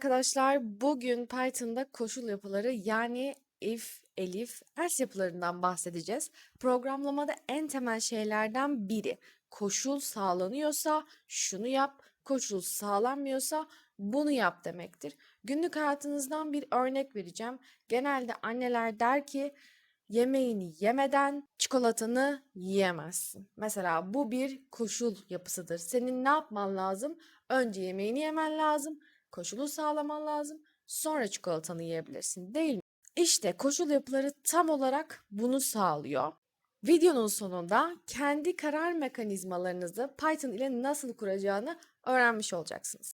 arkadaşlar. Bugün Python'da koşul yapıları yani if, elif, else yapılarından bahsedeceğiz. Programlamada en temel şeylerden biri koşul sağlanıyorsa şunu yap, koşul sağlanmıyorsa bunu yap demektir. Günlük hayatınızdan bir örnek vereceğim. Genelde anneler der ki yemeğini yemeden çikolatanı yiyemezsin. Mesela bu bir koşul yapısıdır. Senin ne yapman lazım? Önce yemeğini yemen lazım, koşulu sağlaman lazım, sonra çikolatanı yiyebilirsin değil mi? İşte koşul yapıları tam olarak bunu sağlıyor. Videonun sonunda kendi karar mekanizmalarınızı Python ile nasıl kuracağını öğrenmiş olacaksınız.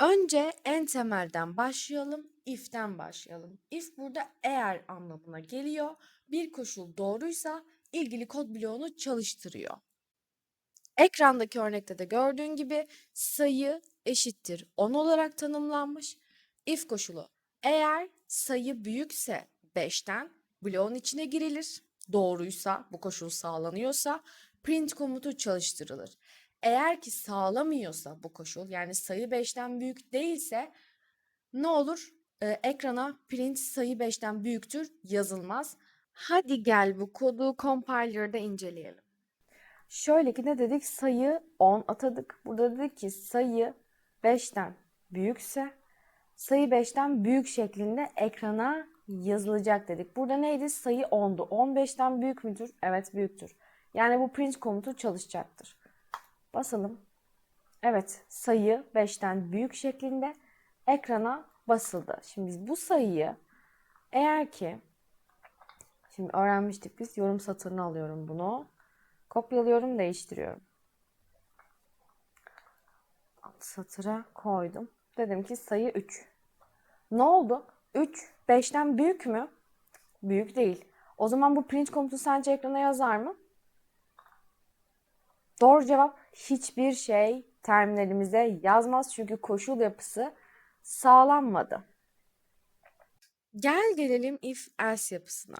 Önce en temelden başlayalım, if'ten başlayalım. If burada eğer anlamına geliyor. Bir koşul doğruysa ilgili kod bloğunu çalıştırıyor. Ekrandaki örnekte de gördüğün gibi sayı eşittir 10 olarak tanımlanmış. If koşulu eğer sayı büyükse 5'ten bloğun içine girilir. Doğruysa bu koşul sağlanıyorsa print komutu çalıştırılır. Eğer ki sağlamıyorsa bu koşul yani sayı 5'ten büyük değilse ne olur? Ee, ekrana print sayı 5'ten büyüktür yazılmaz. Hadi gel bu kodu compiler'da inceleyelim. Şöyle ki ne dedik? Sayı 10 atadık. Burada dedik ki sayı 5'ten büyükse sayı 5'ten büyük şeklinde ekrana yazılacak dedik. Burada neydi? Sayı 10'du. 15'ten büyük müdür? Evet büyüktür. Yani bu print komutu çalışacaktır. Basalım. Evet sayı 5'ten büyük şeklinde ekrana basıldı. Şimdi biz bu sayıyı eğer ki şimdi öğrenmiştik biz yorum satırını alıyorum bunu. Kopyalıyorum, değiştiriyorum. Satıra koydum. Dedim ki sayı 3. Ne oldu? 3 5'ten büyük mü? Büyük değil. O zaman bu print komutu sence ekrana yazar mı? Doğru cevap hiçbir şey terminalimize yazmaz çünkü koşul yapısı sağlanmadı. Gel gelelim if else yapısına.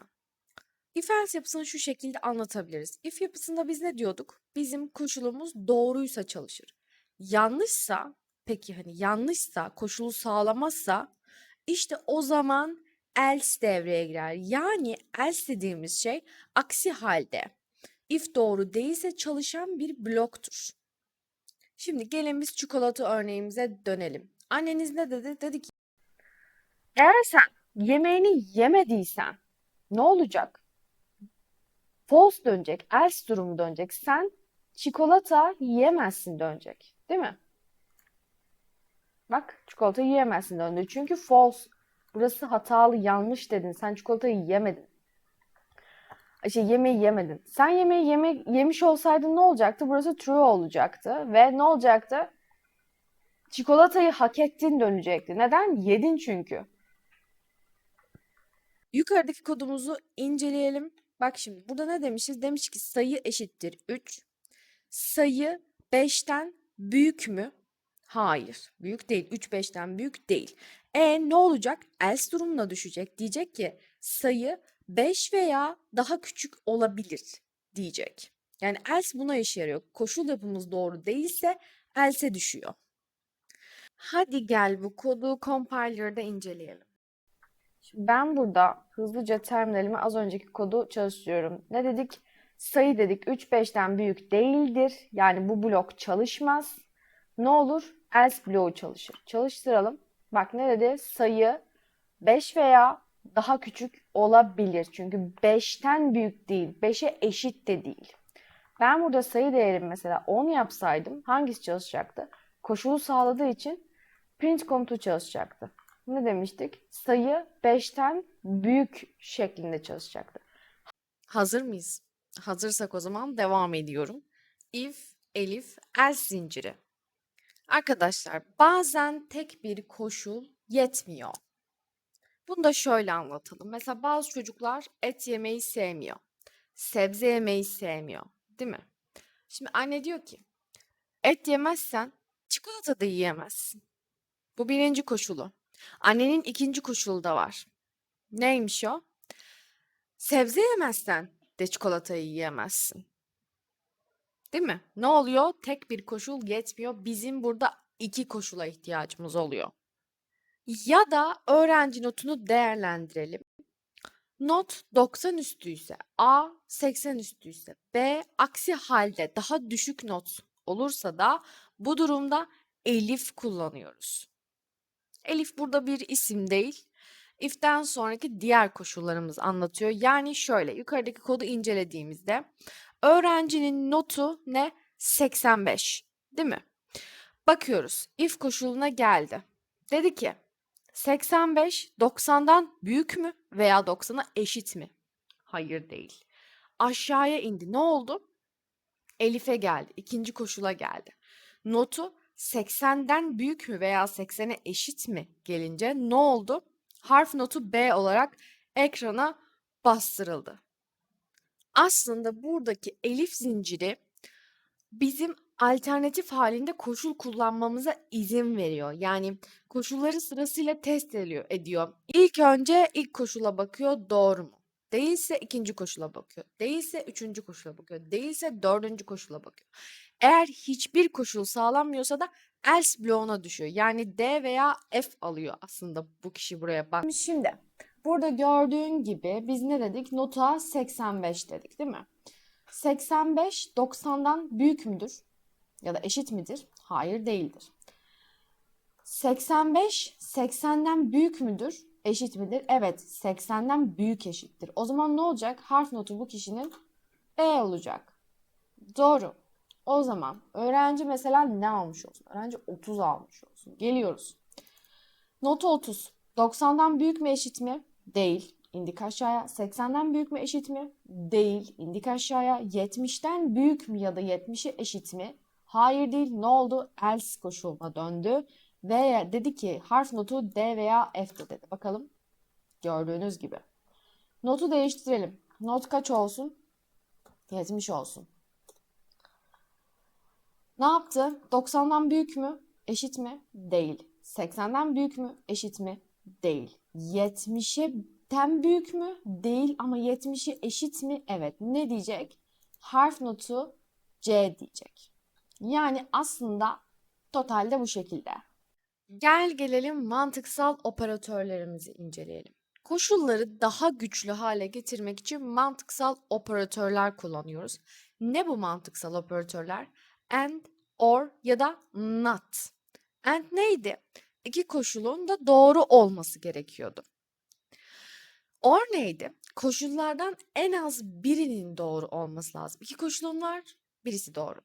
If else yapısını şu şekilde anlatabiliriz. If yapısında biz ne diyorduk? Bizim koşulumuz doğruysa çalışır. Yanlışsa, peki hani yanlışsa, koşulu sağlamazsa işte o zaman else devreye girer. Yani else dediğimiz şey aksi halde if doğru değilse çalışan bir bloktur. Şimdi gelin biz çikolata örneğimize dönelim. Anneniz ne dedi? Dedi ki eğer sen yemeğini yemediysen ne olacak? False dönecek, else durumu dönecek. Sen çikolata yiyemezsin dönecek. Değil mi? Bak çikolata yiyemezsin döndü. Çünkü false. Burası hatalı, yanlış dedin. Sen çikolatayı yemedin. Şey, yemeği yemedin. Sen yemeği yeme yemiş olsaydın ne olacaktı? Burası true olacaktı. Ve ne olacaktı? Çikolatayı hak ettin dönecekti. Neden? Yedin çünkü. Yukarıdaki kodumuzu inceleyelim. Bak şimdi burada ne demişiz? Demiş ki sayı eşittir 3. Sayı 5'ten büyük mü? Hayır. Büyük değil. 3 5'ten büyük değil. E ne olacak? Else durumuna düşecek. Diyecek ki sayı 5 veya daha küçük olabilir diyecek. Yani else buna işe yarıyor. Koşul yapımız doğru değilse else'e düşüyor. Hadi gel bu kodu compiler'da inceleyelim. Şimdi ben burada hızlıca terminalime az önceki kodu çalıştırıyorum. Ne dedik? Sayı dedik 3 5'ten büyük değildir. Yani bu blok çalışmaz. Ne olur? Else bloğu çalışır. Çalıştıralım. Bak ne dedi? Sayı 5 veya daha küçük olabilir. Çünkü 5'ten büyük değil. 5'e eşit de değil. Ben burada sayı değerim mesela 10 yapsaydım hangisi çalışacaktı? Koşulu sağladığı için print komutu çalışacaktı. Ne demiştik? Sayı 5'ten büyük şeklinde çalışacaktı. Hazır mıyız? Hazırsak o zaman devam ediyorum. If, elif, else zinciri. Arkadaşlar bazen tek bir koşul yetmiyor. Bunu da şöyle anlatalım. Mesela bazı çocuklar et yemeyi sevmiyor. Sebze yemeyi sevmiyor. Değil mi? Şimdi anne diyor ki et yemezsen çikolata da yiyemezsin. Bu birinci koşulu. Annenin ikinci koşulu da var. Neymiş o? Sebze yemezsen de çikolatayı yiyemezsin. Değil mi? Ne oluyor? Tek bir koşul yetmiyor. Bizim burada iki koşula ihtiyacımız oluyor. Ya da öğrenci notunu değerlendirelim. Not 90 üstüyse A, 80 üstüyse B, aksi halde daha düşük not olursa da bu durumda elif kullanıyoruz. Elif burada bir isim değil. If'ten sonraki diğer koşullarımız anlatıyor. Yani şöyle yukarıdaki kodu incelediğimizde öğrencinin notu ne? 85 değil mi? Bakıyoruz if koşuluna geldi. Dedi ki 85 90'dan büyük mü veya 90'a eşit mi? Hayır değil. Aşağıya indi. Ne oldu? Elif'e geldi. İkinci koşula geldi. Notu 80'den büyük mü veya 80'e eşit mi gelince ne oldu? Harf notu B olarak ekrana bastırıldı. Aslında buradaki elif zinciri bizim alternatif halinde koşul kullanmamıza izin veriyor. Yani koşulları sırasıyla test ediyor. İlk önce ilk koşula bakıyor doğru mu? Değilse ikinci koşula bakıyor. Değilse üçüncü koşula bakıyor. Değilse dördüncü koşula bakıyor. Eğer hiçbir koşul sağlanmıyorsa da else bloğuna düşüyor. Yani D veya F alıyor aslında bu kişi buraya bak. Şimdi burada gördüğün gibi biz ne dedik? Nota 85 dedik değil mi? 85 90'dan büyük müdür? Ya da eşit midir? Hayır değildir. 85 80'den büyük müdür? Eşit midir? Evet 80'den büyük eşittir. O zaman ne olacak? Harf notu bu kişinin B olacak. Doğru. O zaman öğrenci mesela ne almış olsun? Öğrenci 30 almış olsun. Geliyoruz. Notu 30. 90'dan büyük mü eşit mi? Değil. İndik aşağıya. 80'den büyük mü eşit mi? Değil. İndik aşağıya. 70'ten büyük mü ya da 70'e eşit mi? Hayır değil. Ne oldu? Else koşuluna döndü. Ve dedi ki harf notu D veya F'de dedi. Bakalım. Gördüğünüz gibi. Notu değiştirelim. Not kaç olsun? 70 olsun. Ne yaptı? 90'dan büyük mü? Eşit mi? Değil. 80'den büyük mü? Eşit mi? Değil. 70'ten büyük mü? Değil ama 70'i eşit mi? Evet. Ne diyecek? Harf notu C diyecek. Yani aslında totalde bu şekilde. Gel gelelim mantıksal operatörlerimizi inceleyelim. Koşulları daha güçlü hale getirmek için mantıksal operatörler kullanıyoruz. Ne bu mantıksal operatörler? And, or ya da not. And neydi? İki koşulun da doğru olması gerekiyordu. Or neydi? Koşullardan en az birinin doğru olması lazım. İki koşulun var, birisi doğru.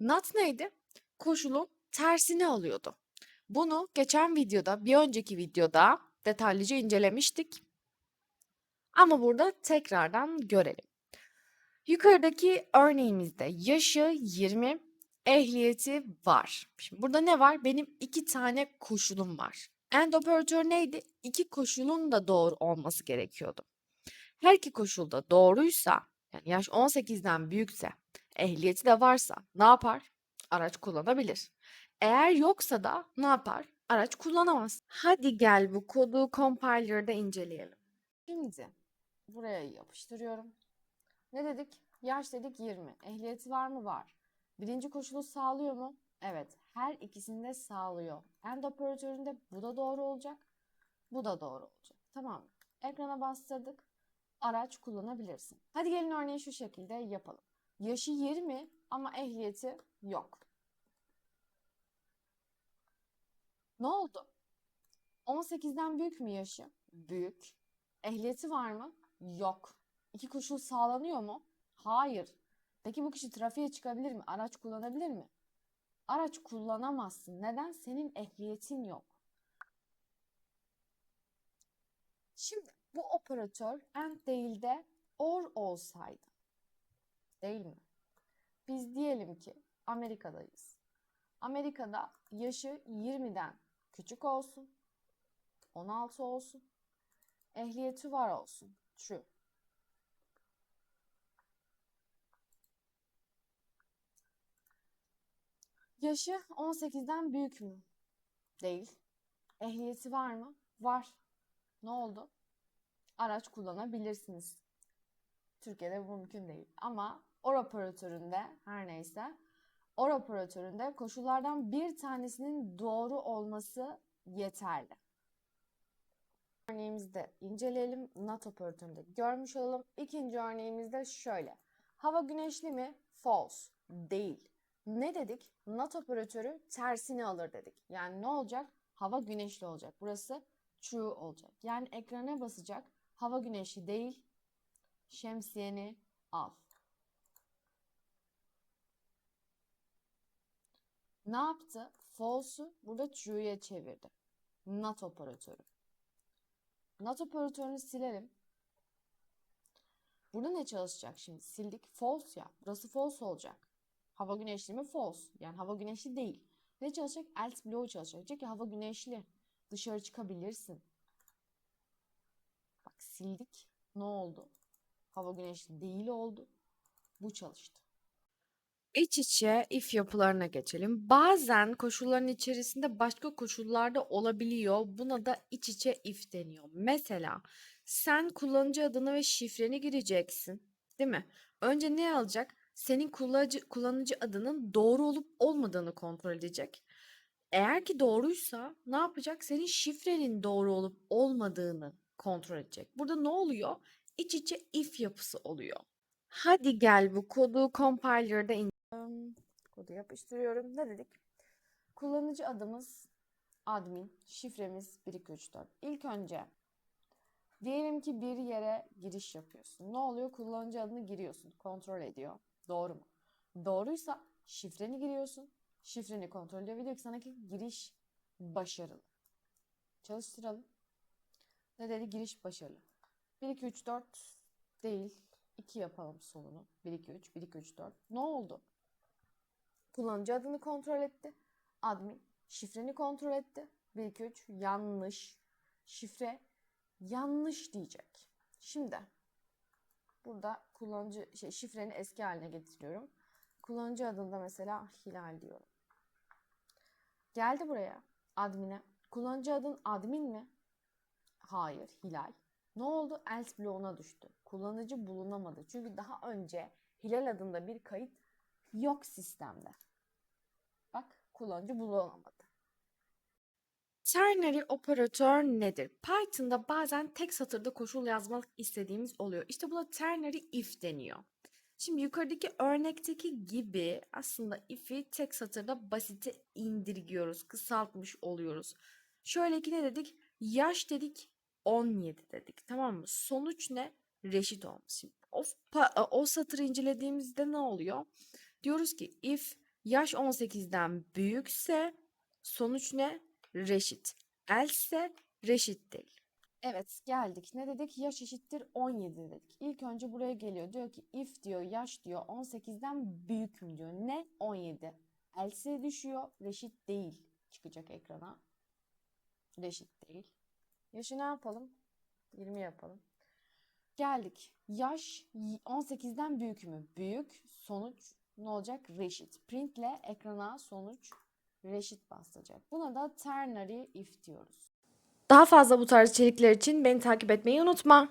Not neydi? Koşulun tersini alıyordu. Bunu geçen videoda, bir önceki videoda detaylıca incelemiştik. Ama burada tekrardan görelim. Yukarıdaki örneğimizde yaşı 20, ehliyeti var. Şimdi burada ne var? Benim iki tane koşulum var. And operatör neydi? İki koşulun da doğru olması gerekiyordu. Her iki koşul da doğruysa, yani yaş 18'den büyükse, ehliyeti de varsa ne yapar? Araç kullanabilir. Eğer yoksa da ne yapar? Araç kullanamaz. Hadi gel bu kodu compiler'da inceleyelim. Şimdi buraya yapıştırıyorum. Ne dedik? Yaş dedik 20. Ehliyeti var mı? Var. Birinci koşulu sağlıyor mu? Evet. Her ikisini de sağlıyor. End operatöründe bu da doğru olacak. Bu da doğru olacak. Tamam. Ekrana bastırdık. Araç kullanabilirsin. Hadi gelin örneği şu şekilde yapalım. Yaşı 20 ama ehliyeti yok. Ne oldu? 18'den büyük mü yaşı? Büyük. Ehliyeti var mı? Yok. İki koşul sağlanıyor mu? Hayır. Peki bu kişi trafiğe çıkabilir mi? Araç kullanabilir mi? Araç kullanamazsın. Neden? Senin ehliyetin yok. Şimdi bu operatör and değil de or olsaydı. Değil mi? Biz diyelim ki Amerika'dayız. Amerika'da yaşı 20'den küçük olsun. 16 olsun. Ehliyeti var olsun. True. Yaşı 18'den büyük mü? Değil. Ehliyeti var mı? Var. Ne oldu? Araç kullanabilirsiniz. Türkiye'de bu mümkün değil. Ama or operatöründe her neyse or operatöründe koşullardan bir tanesinin doğru olması yeterli. Örneğimizde inceleyelim. Not operatöründe görmüş olalım. İkinci örneğimizde şöyle. Hava güneşli mi? False. Değil. Ne dedik? Not operatörü tersini alır dedik. Yani ne olacak? Hava güneşli olacak. Burası true olacak. Yani ekrana basacak. Hava güneşli değil. Şemsiyeni al. Ne yaptı? False'u burada true'ya çevirdi. Not operatörü. Not operatörünü silelim. Burada ne çalışacak şimdi? Sildik. False ya. Burası false olacak. Hava güneşli mi? False. Yani hava güneşli değil. Ne çalışacak? Else blow çalışacak. Diyecek ki hava güneşli. Dışarı çıkabilirsin. Bak sildik. Ne oldu? Hava güneşli değil oldu. Bu çalıştı. İç içe if yapılarına geçelim. Bazen koşulların içerisinde başka koşullar da olabiliyor. Buna da iç içe if deniyor. Mesela sen kullanıcı adını ve şifreni gireceksin, değil mi? Önce ne alacak? Senin kullanıcı, kullanıcı adının doğru olup olmadığını kontrol edecek. Eğer ki doğruysa ne yapacak? Senin şifrenin doğru olup olmadığını kontrol edecek. Burada ne oluyor? İç içe if yapısı oluyor. Hadi gel bu kodu compiler'da in kodu yapıştırıyorum. Ne dedik? Kullanıcı adımız admin, şifremiz 1234. İlk önce diyelim ki bir yere giriş yapıyorsun. Ne oluyor? Kullanıcı adını giriyorsun. Kontrol ediyor. Doğru mu? Doğruysa şifreni giriyorsun. Şifreni kontrol ediyor ve ki sana ki giriş başarılı. Çalıştıralım. Ne dedi? Giriş başarılı. 1, 2, 3, 4 değil. 2 yapalım sonunu. 1, 2, 3, 1, 2, 3, 4. Ne oldu? Kullanıcı adını kontrol etti. Admin şifreni kontrol etti. 1, 2, 3 yanlış. Şifre yanlış diyecek. Şimdi burada kullanıcı şey şifreni eski haline getiriyorum. Kullanıcı adında mesela Hilal diyorum. Geldi buraya admine. Kullanıcı adın admin mi? Hayır, Hilal. Ne oldu? Else bloğuna düştü. Kullanıcı bulunamadı. Çünkü daha önce Hilal adında bir kayıt yok sistemde. Bak kullanıcı bulunamadı. Ternary operatör nedir? Python'da bazen tek satırda koşul yazmak istediğimiz oluyor. İşte buna ternary if deniyor. Şimdi yukarıdaki örnekteki gibi aslında if'i tek satırda basite indirgiyoruz, kısaltmış oluyoruz. Şöyle ki ne dedik? Yaş dedik 17 dedik tamam mı? Sonuç ne? Reşit olmuş. Şimdi o, o satırı incelediğimizde ne oluyor? Diyoruz ki if yaş 18'den büyükse sonuç ne? Reşit. Else reşit değil. Evet geldik. Ne dedik? Yaş eşittir 17 dedik. İlk önce buraya geliyor. Diyor ki if diyor yaş diyor 18'den büyük mü diyor. Ne? 17. Else düşüyor. Reşit değil. Çıkacak ekrana. Reşit değil. Yaşı ne yapalım? 20 yapalım. Geldik. Yaş 18'den büyük mü? Büyük. Sonuç ne olacak? Reşit. Printle ekrana sonuç reşit basacak. Buna da ternary if diyoruz. Daha fazla bu tarz içerikler için beni takip etmeyi unutma.